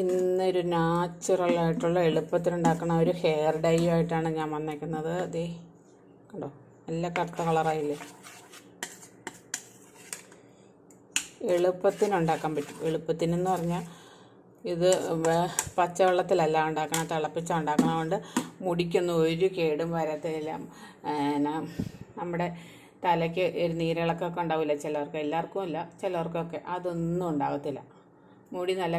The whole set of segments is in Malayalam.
ഇന്നൊരു നാച്ചുറൽ ആയിട്ടുള്ള എളുപ്പത്തിൽ ഉണ്ടാക്കുന്ന ഒരു ഹെയർ ഡൈ ആയിട്ടാണ് ഞാൻ വന്നേക്കുന്നത്. അതേ കണ്ടോ? നല്ല കറുത്ത കളറായില്ലേ എളുപ്പത്തിന് ഉണ്ടാക്കാൻ പറ്റും. എളുപ്പത്തിനെന്ന് പറഞ്ഞാൽ ഇത് പച്ചവെള്ളത്തിലല്ല ഉണ്ടാക്കണം തിളപ്പിച്ച ഉണ്ടാക്കണം കൊണ്ട് മുടിക്കൊന്നും ഒരു കേടും വരത്തില്ല. എന്നാ നമ്മുടെ തലയ്ക്ക് ഒരു നീരിളക്കൊക്കെ ഉണ്ടാവില്ല? ചിലർക്ക് എല്ലാവർക്കും അല്ല ചിലർക്കൊക്കെ അതൊന്നും ഉണ്ടാകത്തില്ല മുടി നല്ല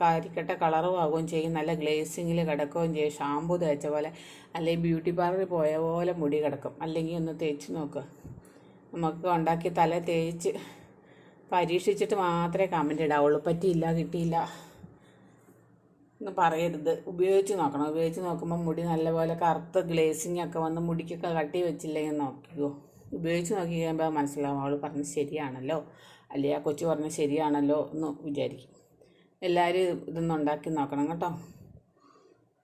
കാരിക്കട്ട കളറും ആകുകയും ചെയ്യും. നല്ല ഗ്ലേസിങ്ങിൽ കിടക്കുകയും ചെയ്യും. ഷാമ്പു തേച്ച പോലെ അല്ലെങ്കിൽ ബ്യൂട്ടി പാർലറിൽ പോയ പോലെ മുടി കിടക്കും. അല്ലെങ്കിൽ ഒന്ന് തേച്ച് നോക്കുക നമുക്ക് ഉണ്ടാക്കി തല തേച്ച് പരീക്ഷിച്ചിട്ട് മാത്രമേ കമന്റ് ഇടാവുള്ളൂ പറ്റിയില്ല കിട്ടിയില്ല. എന്ന് പറയരുത്. ഉപയോഗിച്ച് നോക്കണം. ഉപയോഗിച്ച് നോക്കുമ്പോൾ മുടി നല്ലപോലെ കറുത്ത ഗ്ലേസിങ് ഒക്കെ വന്ന് മുടിക്കൊക്കെ കട്ടി വെച്ചില്ലെങ്കിൽ നോക്കിക്കോ. ഉപയോഗിച്ച് നോക്കി കഴിയുമ്പോൾ മനസ്സിലാവും. അവൾ പറഞ്ഞ് ശരിയാണല്ലോ. അല്ലെങ്കിൽ ആ കൊച്ചു പറഞ്ഞ ശരിയാണല്ലോ എന്ന് വിചാരിക്കും. എല്ലാവരും ഇതൊന്നും ഉണ്ടാക്കി നോക്കണം കേട്ടോ.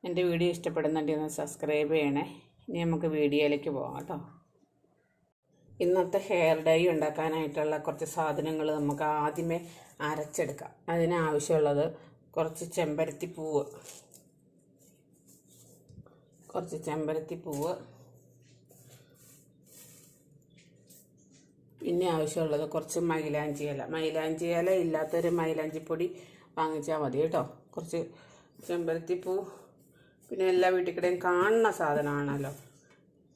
എന്റെ വീഡിയോ ഇഷ്ടപ്പെടുന്നുണ്ടെങ്കിൽ ഒന്ന് സബ്സ്ക്രൈബ് ചെയ്യണേ. ഇനി നമുക്ക് വീഡിയോയിലേക്ക് പോകാം കേട്ടോ. ഇന്നത്തെ ഹെയർ ഡൈ ഉണ്ടാക്കാനായിട്ടുള്ള കുറച്ച് സാധനങ്ങൾ നമുക്ക് ആദ്യമേ അരച്ചെടുക്കാം. അതിനാവശ്യമുള്ളത് കുറച്ച് ചെമ്പരത്തി പൂവ് കുറച്ച് ചെമ്പരത്തി പൂവ് പിന്നെ ആവശ്യമുള്ളത് കുറച്ച് മൈലാഞ്ചി ഇല. മൈലാഞ്ചി ഇല ഇല്ലാത്തൊരു മൈലാഞ്ചി പൊടി വാങ്ങിച്ചാൽ മതി കേട്ടോ. കുറച്ച് ചെമ്പരത്തിപ്പൂ പിന്നെ എല്ലാ വീട്ടിൽ കാണുന്ന സാധനമാണല്ലോ.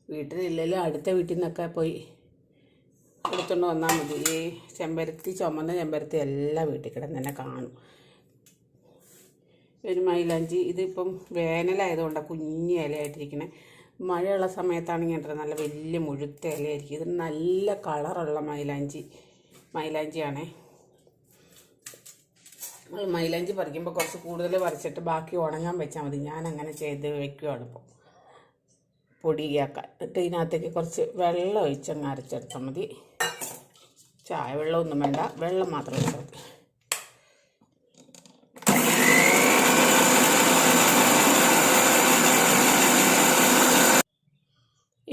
വീട്ടിലില്ലല്ലോ അടുത്ത വീട്ടിൽ നിന്നൊക്കെ പോയി എടുത്തുകൊണ്ട് വന്നാൽ മതി. ഈ ചെമ്പരത്തി ചുമന്ന ചെമ്പരത്തി എല്ലാ വീട്ടിൽ തന്നെ കാണും. ഒരു മൈലാഞ്ചി ഇതിപ്പം വേനലായതുകൊണ്ടാണ് കുഞ്ഞി ഇലയായിട്ടിരിക്കണേ. മഴയുള്ള സമയത്താണെങ്കിൽ ഉണ്ടല്ലോ നല്ല വലിയ മുഴുത്ത ഇലയായിരിക്കും. ഇത് നല്ല കളറുള്ള മൈലാഞ്ചി മൈലാഞ്ചിയാണേ. നമ്മൾ മൈലാഞ്ചി പറിക്കുമ്പോൾ കുറച്ച് കൂടുതൽ പറിച്ചിട്ട് ബാക്കി ഉണങ്ങാൻ വെച്ചാൽ മതി. ഞാൻ അങ്ങനെ ചെയ്ത് വെക്കുകയാണ് ഇപ്പോൾ പൊടിയാക്കാൻ. എന്നിട്ട് ഇതിനകത്തേക്ക് കുറച്ച് വെള്ളം ഒഴിച്ചങ്ങ് അരച്ചെടുത്താൽ മതി. ചായ വെള്ളമൊന്നും വേണ്ട. വെള്ളം മാത്രം ഒഴിച്ചാൽ മതി.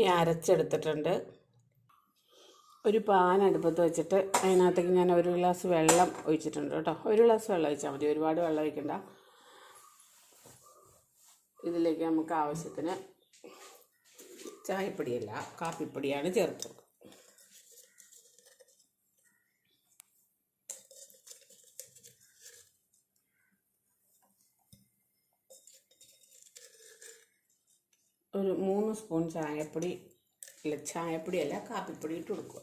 ഈ അരച്ചെടുത്തിട്ടുണ്ട്. ഒരു പാൻ അടുപ്പത്ത് വെച്ചിട്ട് അതിനകത്തേക്ക് ഞാൻ ഒരു ഗ്ലാസ് വെള്ളം ഒഴിച്ചിട്ടുണ്ട് കേട്ടോ. ഒരു ഗ്ലാസ് വെള്ളം ഒഴിച്ചാൽ മതി. ഒരുപാട് വെള്ളം ഒഴിക്കണ്ട. ഇതിലേക്ക് നമുക്ക് ആവശ്യത്തിന് ചായപ്പൊടിയല്ല കാപ്പിപ്പൊടിയാണ് ചേർത്തത്. ഒരു മൂന്ന് സ്പൂൺ ചായപ്പൊടി അല്ല ചായപ്പൊടി അല്ല കാപ്പിപ്പൊടി ഇട്ട് കൊടുക്കുക.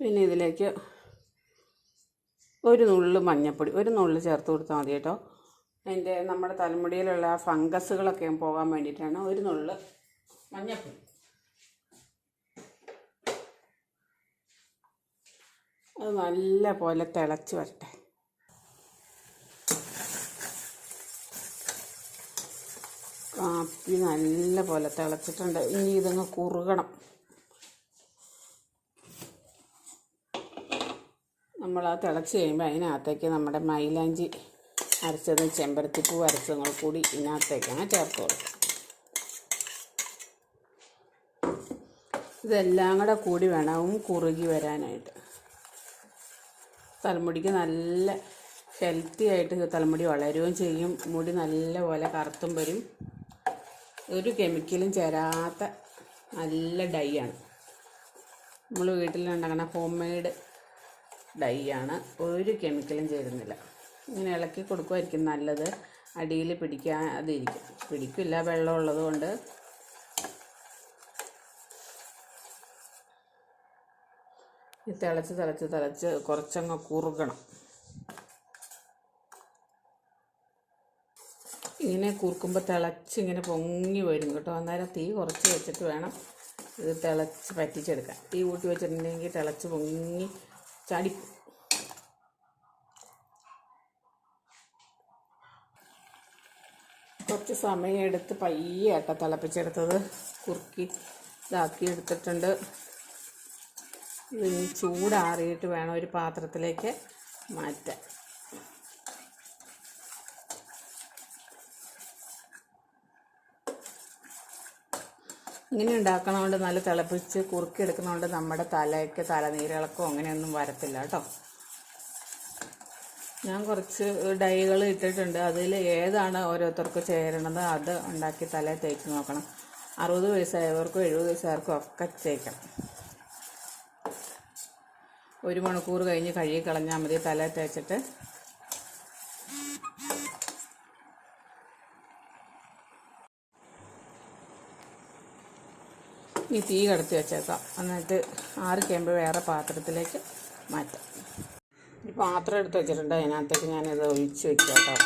പിന്നെ ഇതിലേക്ക് ഒരു നുള്ളു മഞ്ഞൾപ്പൊടി ഒരു നുള്ളു ചേർത്ത് കൊടുത്താൽ മതി കേട്ടോ. അതിന്റെ നമ്മുടെ തലമുടിയിലുള്ള ഫംഗസുകളൊക്കെ പോകാൻ വേണ്ടിയിട്ടാണ് ഒരു നുള്ളു മഞ്ഞൾപ്പൊടി അത് നല്ല പോലെ തിളച്ച് വരട്ടെ. കാപ്പി നല്ല പോലെ തിളച്ചിട്ടുണ്ട്. ഇനി ഇതങ്ങ് കുറുകണം. നമ്മൾ ആ തിളച്ച് കഴിയുമ്പോൾ അതിനകത്തേക്ക് നമ്മുടെ മൈലാഞ്ചി അരച്ചതും ചെമ്പരത്തിപ്പൂ അരച്ചതും കൂടെ കൂടി ഇതിനകത്തേക്കാണ് ചേർത്ത് ഇതെല്ലാം കൂടെ കൂടി വേണം കുറുകി വരാനായിട്ട്. തലമുടിക്ക് നല്ല ഹെൽത്തി ആയിട്ട് തലമുടി വളരുകയും ചെയ്യും. മുടി നല്ല പോലെ കറുത്തും വരും. ഒരു കെമിക്കലും ചേരാത്ത നല്ല ഡൈ ആണ്. നമ്മൾ വീട്ടിലുണ്ടാക്കുന്ന ഹോം മെയ്ഡ് ഡൈ ആണ്. ഒരു കെമിക്കലും ചേരുന്നില്ല. ഇങ്ങനെ ഇളക്കി കൊടുക്കുമായിരിക്കും നല്ലത്. അടിയിൽ പിടിക്കാതിരിക്കും. പിടിക്കില്ല വെള്ളം ഉള്ളത് കൊണ്ട്. തിളച്ച് തിളച്ച് തിളച്ച് കുറച്ചങ്ങ് കുറുകണം. ഇങ്ങനെ കുറുക്കുമ്പോൾ തിളച്ച് ഇങ്ങനെ പൊങ്ങി വരും കേട്ടോ. അന്നേരം തീ കുറച്ച് വെച്ചിട്ട് വേണം ഇത് തിളച്ച് പറ്റിച്ചെടുക്കാൻ. തീ കൂട്ടി വെച്ചിട്ടുണ്ടെങ്കിൽ തിളച്ച് പൊങ്ങി ചാടി കുറച്ച് സമയം എടുത്ത് പയ്യെ ആട്ട തിളപ്പിച്ചെടുത്തത്. കുറുക്കി ഇതാക്കി എടുത്തിട്ടുണ്ട്. ഇത് ചൂടാറിയിട്ട് വേണം ഒരു പാത്രത്തിലേക്ക് മാറ്റാൻ. ഇങ്ങനെ ഉണ്ടാക്കണതുകൊണ്ട് നല്ല തിളപ്പിച്ച് കുറുക്കി എടുക്കുന്നതുകൊണ്ട് നമ്മുടെ തലയ്ക്ക് തലനീരിളക്കോ അങ്ങനെയൊന്നും വരത്തില്ല കേട്ടോ. ഞാൻ കുറച്ച് ഡൈകൾ ഇട്ടിട്ടുണ്ട്. അതിൽ ഏതാണ് ഓരോരുത്തർക്ക് ചേരണത് അത് ഉണ്ടാക്കി തലയിൽ തേച്ച് നോക്കണം. അറുപത് വയസ്സായവർക്കും എഴുപത് വയസ്സായവർക്കും ഒക്കെ തേക്കണം. ഒരു മണിക്കൂർ കഴിഞ്ഞ് കഴുകി കളഞ്ഞാൽ മതി. തലയിൽ തേച്ചിട്ട് ഈ തീ കടത്തി വെച്ചേക്കാം. എന്നിട്ട് ആറ് കഴിയുമ്പോൾ വേറെ പാത്രത്തിലേക്ക് മാറ്റാം. ഈ പാത്രം എടുത്ത് വെച്ചിട്ടുണ്ട്. അതിനകത്തേക്ക് ഞാനിത് ഒഴിച്ച് വെക്കാം കേട്ടോ.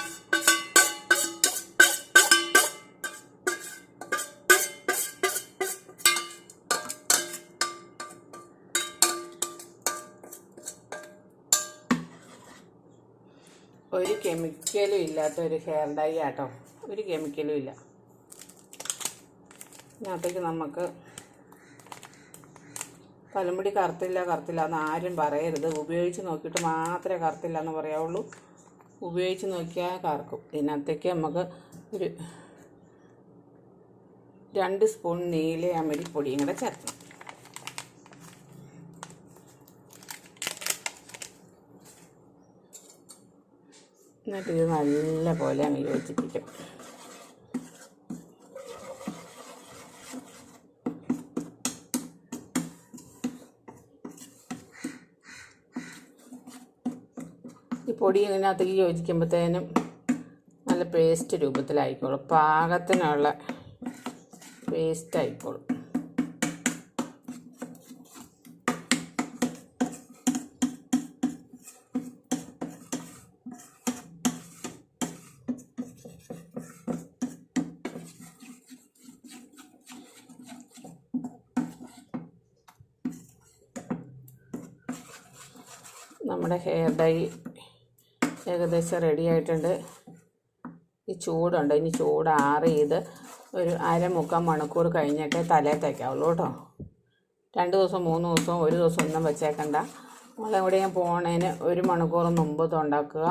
ഒരു കെമിക്കലും ഇല്ലാത്ത ഒരു ഹെയർ ഡൈ ആട്ടോ. ഒരു കെമിക്കലും ഇല്ല. ഇതിനകത്തേക്ക് നമുക്ക് തലമുടി കറുത്തില്ല കറുത്തില്ല എന്ന് ആരും പറയരുത്. ഉപയോഗിച്ച് നോക്കിയിട്ട് മാത്രമേ കറുത്തില്ല എന്ന് പറയാവുള്ളൂ. ഉപയോഗിച്ച് നോക്കിയാൽ കറക്കും. ഇതിനകത്തേക്ക് നമുക്ക് ഒരു രണ്ട് സ്പൂൺ നീല അമരിപ്പൊടിയും കൂടെ ചേർക്കണം. എന്നിട്ട് ഇത് നല്ല പോലെ അങ്ങ് യോജിപ്പിക്കും പൊടി ഇതിനകത്തേക്ക് യോജിക്കുമ്പോഴത്തേനും നല്ല പേസ്റ്റ് രൂപത്തിലായിക്കോളും. പാകത്തിനുള്ള പേസ്റ്റ് ആയിക്കോളും. നമ്മുടെ ഹെയർ ഡൈ ഏകദേശം റെഡി ആയിട്ടുണ്ട്. ഈ ചൂടുണ്ട്. ഇനി ചൂട് ആറി ഇത് ഒരു അര മുക്കാൽ മണിക്കൂർ കഴിഞ്ഞിട്ടേ തലേ തേക്കാവുള്ളൂ കേട്ടോ. രണ്ട് ദിവസം മൂന്ന് ദിവസം ഒരു ദിവസം ഒന്നും വെച്ചേക്കണ്ട. നമ്മളെവിടെയും പോണേന് ഒരു മണിക്കൂർ മുമ്പ് ഉണ്ടാക്കുക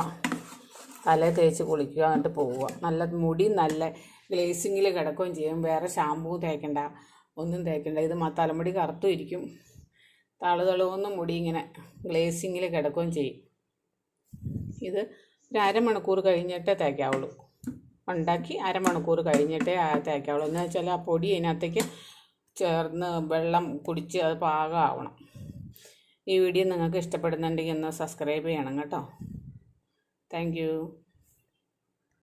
തലേ തേച്ച് കുളിക്കുക എന്നിട്ട് പോവുക. നല്ല മുടി നല്ല ഗ്ലേസിങ്ങിൽ കിടക്കുകയും ചെയ്യും. വേറെ ഷാമ്പൂ തേക്കണ്ട. ഒന്നും തേക്കണ്ട. ഇത് തലമുടി കറുത്തും ഇരിക്കും. തളുതളുവെന്ന മുടി ഇങ്ങനെ ഗ്ലേസിങ്ങിൽ കിടക്കുകയും ചെയ്യും. ഇത് ഒരു അരമണിക്കൂർ കഴിഞ്ഞിട്ടേ തേക്കാവുള്ളൂ. ഉണ്ടാക്കി അരമണിക്കൂർ കഴിഞ്ഞിട്ടേ തേക്കാവുള്ളൂ. എന്ന് വെച്ചാൽ ആ പൊടി അതിനകത്തേക്ക് ചേർന്ന് വെള്ളം കുടിച്ച് അത് പാകമാവണം. ഈ വീഡിയോ നിങ്ങൾക്ക് ഇഷ്ടപ്പെടുന്നുണ്ടെങ്കിൽ ഒന്ന് സബ്സ്ക്രൈബ് ചെയ്യണം കേട്ടോ. താങ്ക്